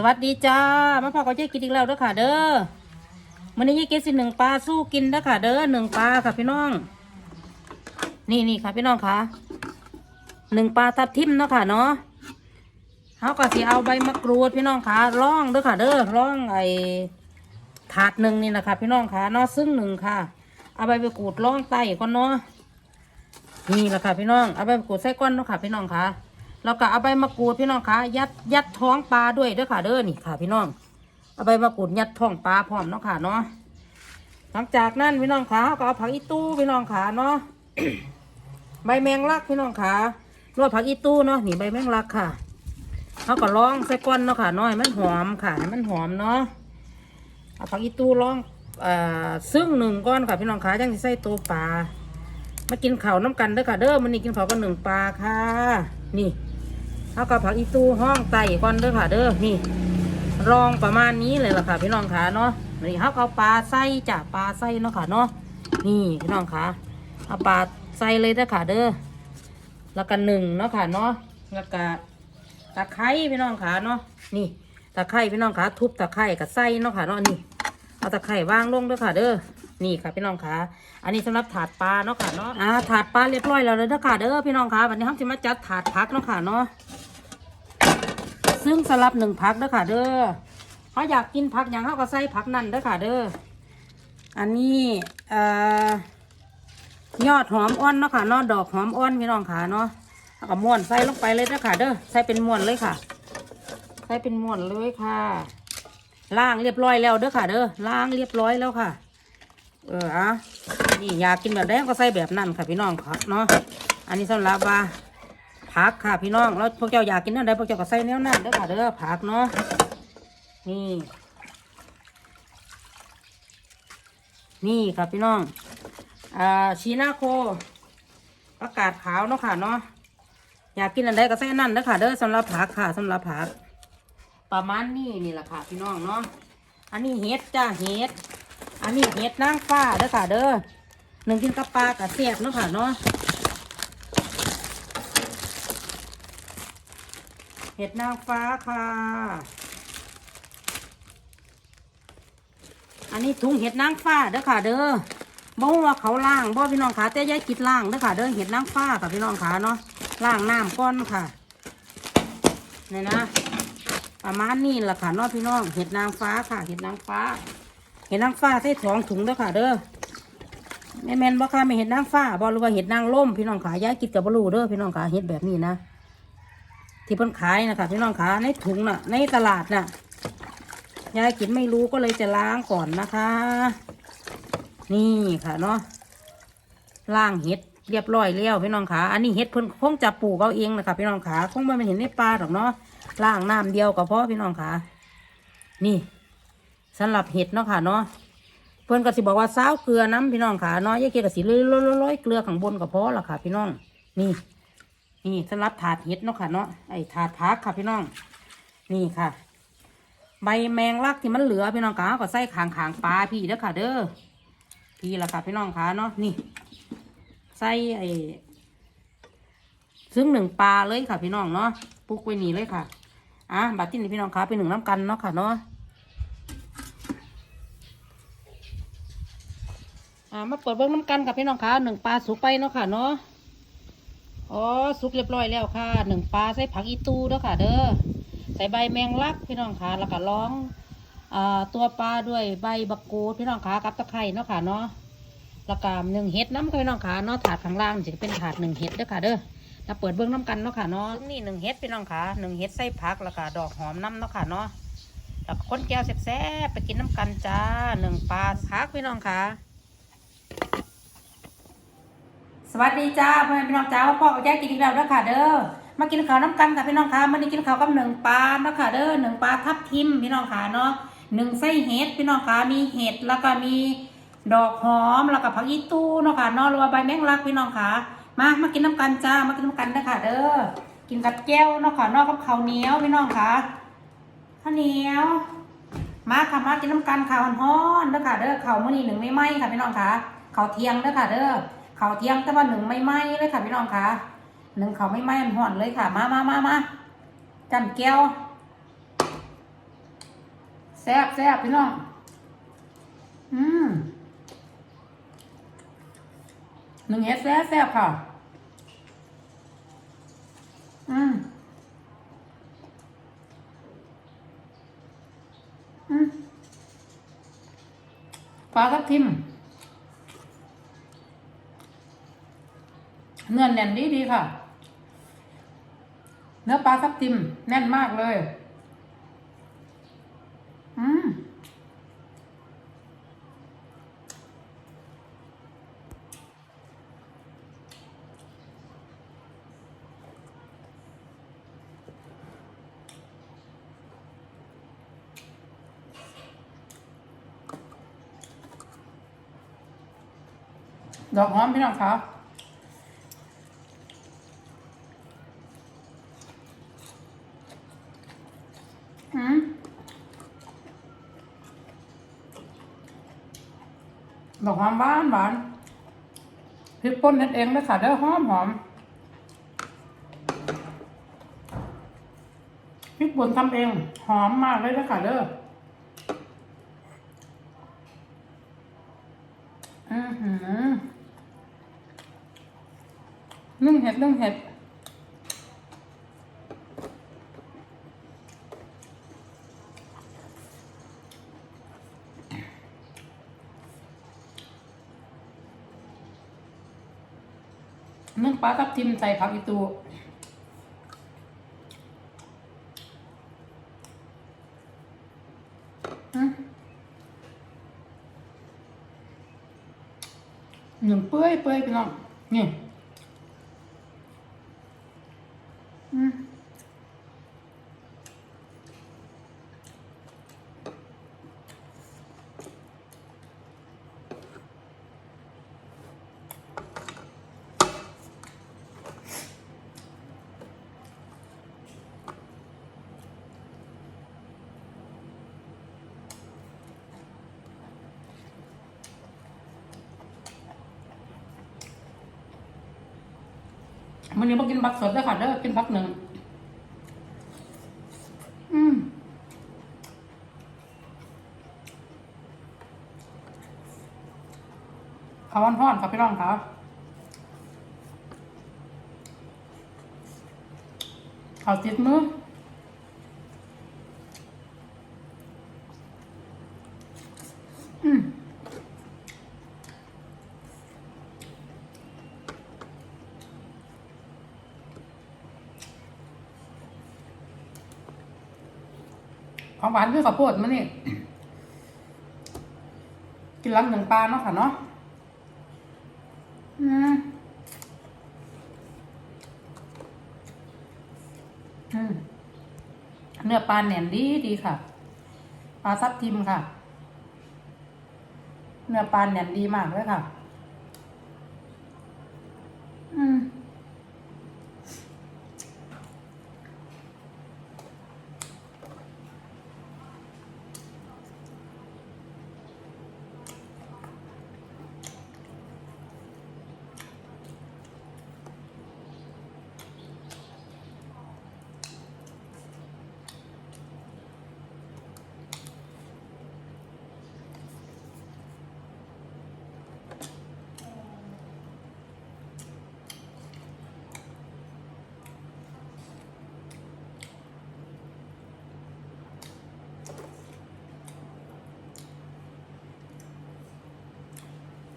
สวัสดีจ้ามาพอก็จะกินอีกแล้วเด้อค่ะ เด้อมื้อนี้ยายเกดสิหนึ่งปลาสู้กินเด้อค่ะ เด้อหนึ่งปลาค่ะพี่น้อง นี่นี่ค่ะพี่น้องค่ะหนึ่งปลาทับทิมเนาะค่ะเนาะเขาก็สิเอาใบมะกรูดพี่น้องค่ะร่องเด้อค่ะ เด้อร่องไอ้ถาดหนึ่งนี่นะคะพี่น้องค่ะเนาะซึ่งหนึ่งค่ะ เอาใบมะกรูดร่องไต้ก่อนเนาะนี่แหละค่ะพี่น้องเอาใบมะกรูดใส่ก้อนเนาะค่ะพี่น้องค่ะ แล้วก็เอาใบมะกรูดพี่น้องคะยัดยัดท้องปลาด้วยเด้อค่ะเด้อนี่ค่ะ พี่น้องเอาใบมะกรูดยัดท้องปลาพร้อมเนาะค่ะเนาะหลังจากนั้นพี่น้องคะก็เอาผักอีตู้พี่น้องขาเนาะใบแมงลักพี่น้องขารวดผักอีตู้เนาะนี่ใบแมงลักค่ะเขาก็ร้องใส่ก้อนเนาะค่ะน้อยมันหอมค่ะให้มันหอมเนาะเอาผักอีตู้ร้องเอ่อซึ่งหนึ่งก้อนค่ะพี่น้องขาจังใส่ตัวปลามากินข้าน้ำกันเด้อค่ะเด้อมันนี่กินข้ากันหนึ่งปลาค่ะ นี่ เขาก็ผักอีตู้ห้องไต่ก่อนเด้อค่ะ เด้อนี่ รองประมาณนี้เลยล่ะค่ะ พี่น้องขาเนาะนี่เขาก็เอาปลาไส้จ้ะปลาไส้เนาะค่ะเนาะนี่พี่น้องขาเอาปลาไส้เลยเด้อค่ะ เด้อแล้วก็หนึ่งเนาะค่ะเนาะแล้วก็ตะไคร้พี่น้องขาเนาะนี่ตะไคร้พี่น้องขาทุบตะไคร้กับไส้เนาะค่ะเนาะนี่เอาตะไคร้วางลงเด้อค่ะ เด้อนี่ค่ะพี่น้องขาอันนี้สำหรับถาดปลาเนาะค่ะเนาะอ่าถาดปลาเรียบร้อยแล้วเลยเด้อค่ะเด้อพี่น้องขาวันนี้เราจะมาจัดถาดพักเนาะค่ะเนาะ ซึ่งสลับหนึ่งพักเด้อค่ะ เด้อเขาอยากกินผักอย่างเขาก็ใส่ผักนั่นเด้อค่ะ เด้ออันนี้เอ่อยอดหอมอ่อนเนาะค่ะนาะดอกหอมอ่อนพี่น้องค่ะเนาะแล้วก็ม้วนใส่ลงไปเลยเด้อค่ะ เด้อใส่เป็นม้วนเลยค่ะ ใส่เป็นม้วนเลยค่ะล้างเรียบร้อยแล้วเด้อค่ะ เด้อล้างเรียบร้อยแล้วค่ะ เอออะนี่อยากกินแบบแดงก็ใส่แบบนั้นค่ะพี่น้องค่ะเนาะอันนี้สำหรับว่า ผักค่ะพี่น้องแล้วพวกเจ้าอยากกินนั่นใดพวกเจ้าก็ใส่แนวนั้นเด้อค่ะเด้อผักเนาะนี่ นี่ค่ะพี่น้องอ่าชีนาโคประกาศขาวเนาะค่ะเนาะอยากกินอันใดก็ใส่นนั่นเด้อค่ะเด้อสำหรับผักค่ะสำหรับผัก ประมาณนี้นี่แหละค่ะพี่น้องเนาะอันนี้เห็ดจ้าเห็ดอันนี้เห็ดนางฟ้าเด้อค่ะเด้อหนึ่งกินกับปลากับเสียบเนาะค่ะเนาะ เห็ดนางฟ้าค่ะ อันนี้ถุงเห็ดนางฟ้าเด้อค่ะ เด้อบ่ว่าเขาล่างบ่พี่น้องขาแต่ยายกิดล่างเด้อค่ะ เด้อเห็ดนางฟ้าค่ะพี่น้องขาเนาะล่างน้ำก้อนค่ะนี่นะประมาณนี้แหละค่ะเนาะพี่น้องเห็ดนางฟ้าค่ะเห็ดนางฟ้า เห็ดนางฟ้าใส่สองถุงเด้อค่ะ เด้อแม่แมนบ่ค่ะไม่เห็ดนางฟ้าบ่หรือว่าเห็ดนางล่มพี่น้องขายายกิดกับบรูเด้อพี่น้องขาเห็ดแบบนี้นะ ที่เพิ่นขายนะคะพี่น้องคะในถุงน่ะ ในตลาดน่ะยายกินไม่รู้ก็เลยจะล้างก่อนนะคะ นี่ค่ะเนาะล้างเห็ดเรียบร้อยแล้วพี่น้องคะอันนี้เห็ดเพิ่นคงจะปลูกเอาเองนะคะพี่น้องคะคงไม่เห็นในป่าหรอกเนาะล้างน้ำเดียวก็พอพี่น้องคะนี่สำหรับเห็ดเนาะค่ะเนาะเพิ่นก็สิบอกว่าซาวเกลือน้ำพี่น้องค่ะเนาะยายเกก็สิเลยร้อยๆเกลือข้างบนก็พอละค่ะ พี่น้องนี่ นี่สำหรับถาดเห็ดเนาะค่ะเนาะไอ้ถาดพักค่ะพี่น้อง นี่ค่ะ ใบแมงลักที่มันเหลือพี่น้องกาก็ใส่ขางขางปลาพี่เด้อค่ะ เด้อพี่ละค่ะพี่น้องค่ะเนาะนี่ ใส่ไอ้ซึ่งหนึ่งปลาเลยค่ะพี่น้องเนาะปลูกไว้นี่เลยค่ะอะบัดที่นี่พี่น้องค่ะเป็นหนึ่งน้ำกันเนาะค่ะเนาะอ่ามาเปิดเบิ้งน้ำกันกับพี่น้องค่ะหนึ่งปลาสุกไปเนาะค่ะเนาะ อ๋อสุกเรียบร้อยแล้วค่ะหนึ่งปลาใส่ผักอีตูด้อค่ะ เด้อใส่ใบแมงลักพี่น้องค่ะแล้วก็ล้องอ่าตัวปลาด้วยใบบักกูดพี่น้องค่ะกับตะไคร้เนาะค่ะเนาะแล้วก็หนึ่งเห็ดน้ำค่ะพี่น้องค่ะเนาะถาดข้างล่างจะเป็นถาดหนึ่งเห็ดด้อค่ะ เด้อแล้วเปิดเบื้องน้ำกันเนาะค่ะเนาะนี่หนึ่งเห็ดพี่น้องค่ะหนึ่งเห็ดใส่ผักแล้วก็ดอกหอมน้ำเนาะค่ะเนาะแล้วก็คนแก้วแซ่บๆไปกินน้ำกันจ้าหนึ่งปลาพักพี่น้องค่ะ สวัสดีจ้าพ่อแม่พี่น้องจ้าพ่อกับแจ๊กินอีกแล้วเด้อค่ะเด้อมากินข้าวน้ำกันค่ะพี่น้องค่ะมันนี้กินข้าวกับหนึ่งปลาเนาะค่ะเด้อหนึ่งปลาทับทิมพี่น้องค่ะเนาะหนึ่งไส้เห็ดพี่น้องค่ะมีเห็ดแล้วก็มีดอกหอมแล้วก็ผักอีตู้เนาะค่ะเนาะหรือว่าใบแมงลักพี่น้องค่ะมามากินน้ำกันจ้ามากินน้ำกันเด้อค่ะเด้อกินกับแก้วเนาะค่ะเนาะกับข้าวเหนียวพี่น้องค่ะข้าวเหนียวมาค่ะมากินน้ำกันข้าวฮ้อนๆเด้อค่ะเด้อข้าวมื้อนี้หนึ่งไม่ไหม้ค่ะพี่น้องค่ะข้าวเที่ยงเด้อค่ะเด้อ ขาเที่ยงแต่ว่าหนึ่งไม่ไหม้เลยค่ะพี่น้องค่ะหนึ่งข้าไม่ไหม้ห่อนเลยค่ะ มามามามาจำแก้วแซ่บแซ่บพี่น้อง อืมหนึ่งเฮ็ดแซ่บแซ่บค่ะ อืมอืมปลาทับทิม เนื้อแน่นดีดีค่ะ เนื้อปลาทับทิมแน่นมากเลย อืมดอกหอมพี่น้องคะอืม ดอกหอมหวานหวานพริกป่นเน็ดเองเลยค่ะเด้อหอมหอมพริกป่นทำเอง หอมมากเลยนะค่ะเด้ออือหือนึ่งเห็ดนึ่งเห็ด นึ่งปลาทับทิมใส่ผักอีตูอืมหนึ่งเปื่อยเปื่อยพี่น้องนี่อืม มันยังมากินผักสดได้ค่ะเด้อกินผักหนึ่งอืมข้าวร้อนๆครับพี่น้องครับขาวติดมือ ของหวานคือข้าวโพดมันนี่ กินล้ำหนึ่งปลาเนาะค่ะเนาะอืมเนื้อปลาแหน่นดีดีค่ะ ปลาซับทิมค่ะ เนื้อปลาแหน่นดีมากเลยค่ะ อืม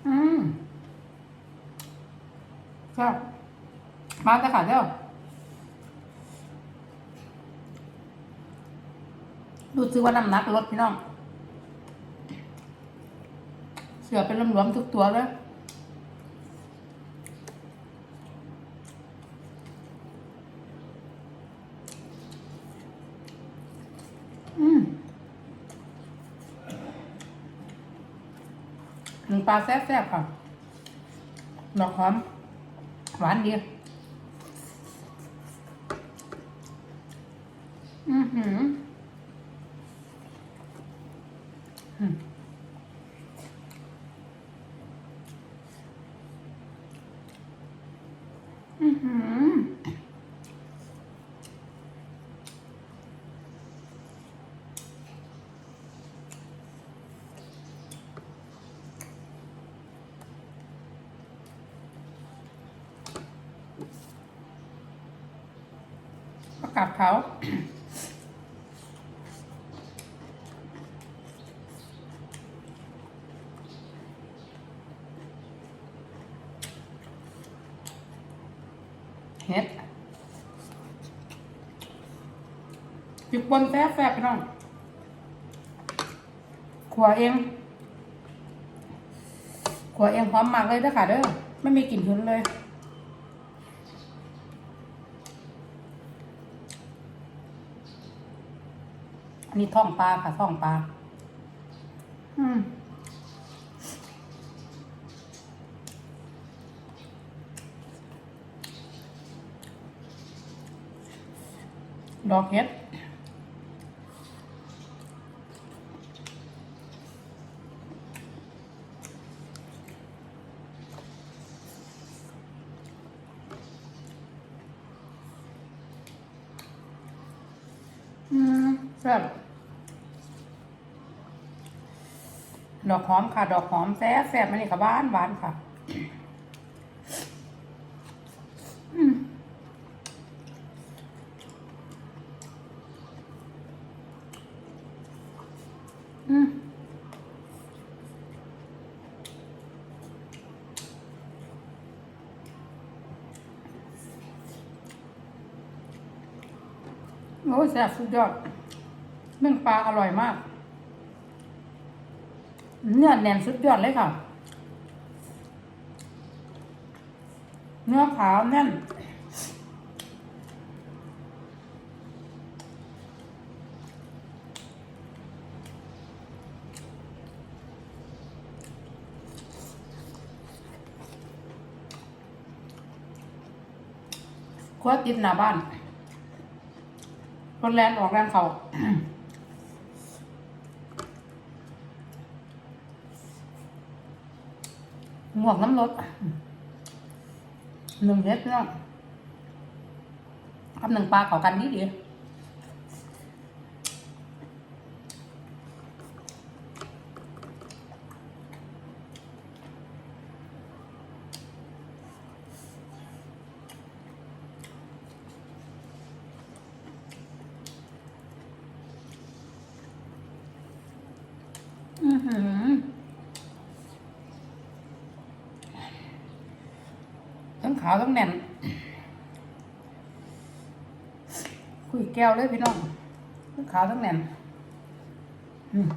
อืม ครับมาแต่ค่ะเด้อดูซื้อว่าน้ำหนักลดพี่น้อง เสือเป็นรวมๆทุกตัวเลยอืมหนึ่งปลาแซ่บๆค่ะดอกหอม หวานดีอือหืออืมอือหือ กัดเขาเฮ็ดพริกป่นแซ่บแซ่บพี่น้องขัวเองขัวเองพร้อมมากเลยเด้อค่ะเด้อไม่มีกลิ่นหืนเลย อันนี้ท้องปลาค่ะท้องปลา อืมดอกเห็ด อืมแซ่บ ดอกหอมค่ะ ดอกหอมแซ่บแซ่บมันนี่กับบ้านหวานค่ะอืมอืมโอ้แซ่บสุดยอดเรื่องปลาอร่อยมาก เนื้อแน่นสุดยอดเลยค่ะ เนื้อขาวแน่นครัวติดหน้าบ้านรถแลนออกแรงเขา หมวกน้ำรดหนึ่งเม็ดเนาะกับหนึ่งปลาขอกันนิดเดียวอือหือ ทั้งขาต้องแน่น คุยแก้วเลยพี่น้องทั้งขาวทั้งแน่น อืม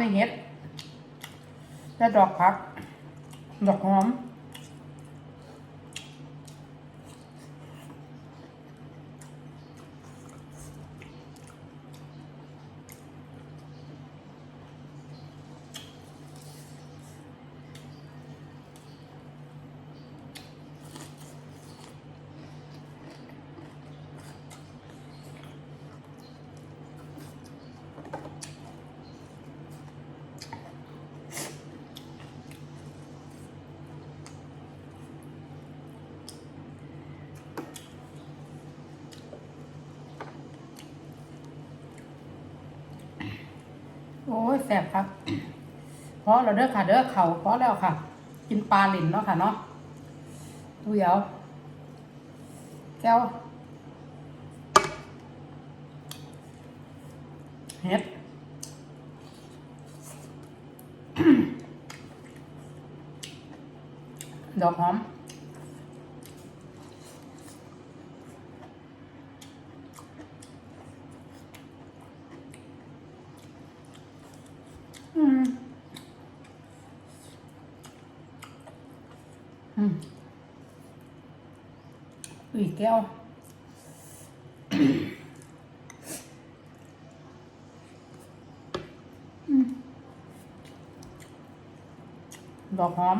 ในเห็ดและดอกผัก ดอกหอม แสบครับพอเราเด้อค่ะ เด้อเข่าพอแล้วค่ะ กินปลาหลินเนาะค่ะเนาะดูเดี๋ยวแก้วเฮ็ดดอกหอม อีกแก้วอืมดอกหอม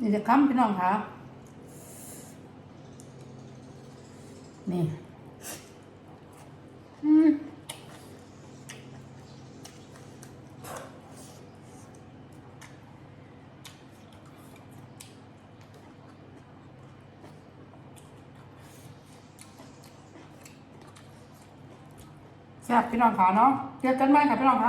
นี่จะค้ำพี่น้องค่ะนี่อืมแซ่บพี่น้องขาเนาะเจอกันไหมค่ะพี่น้องคะ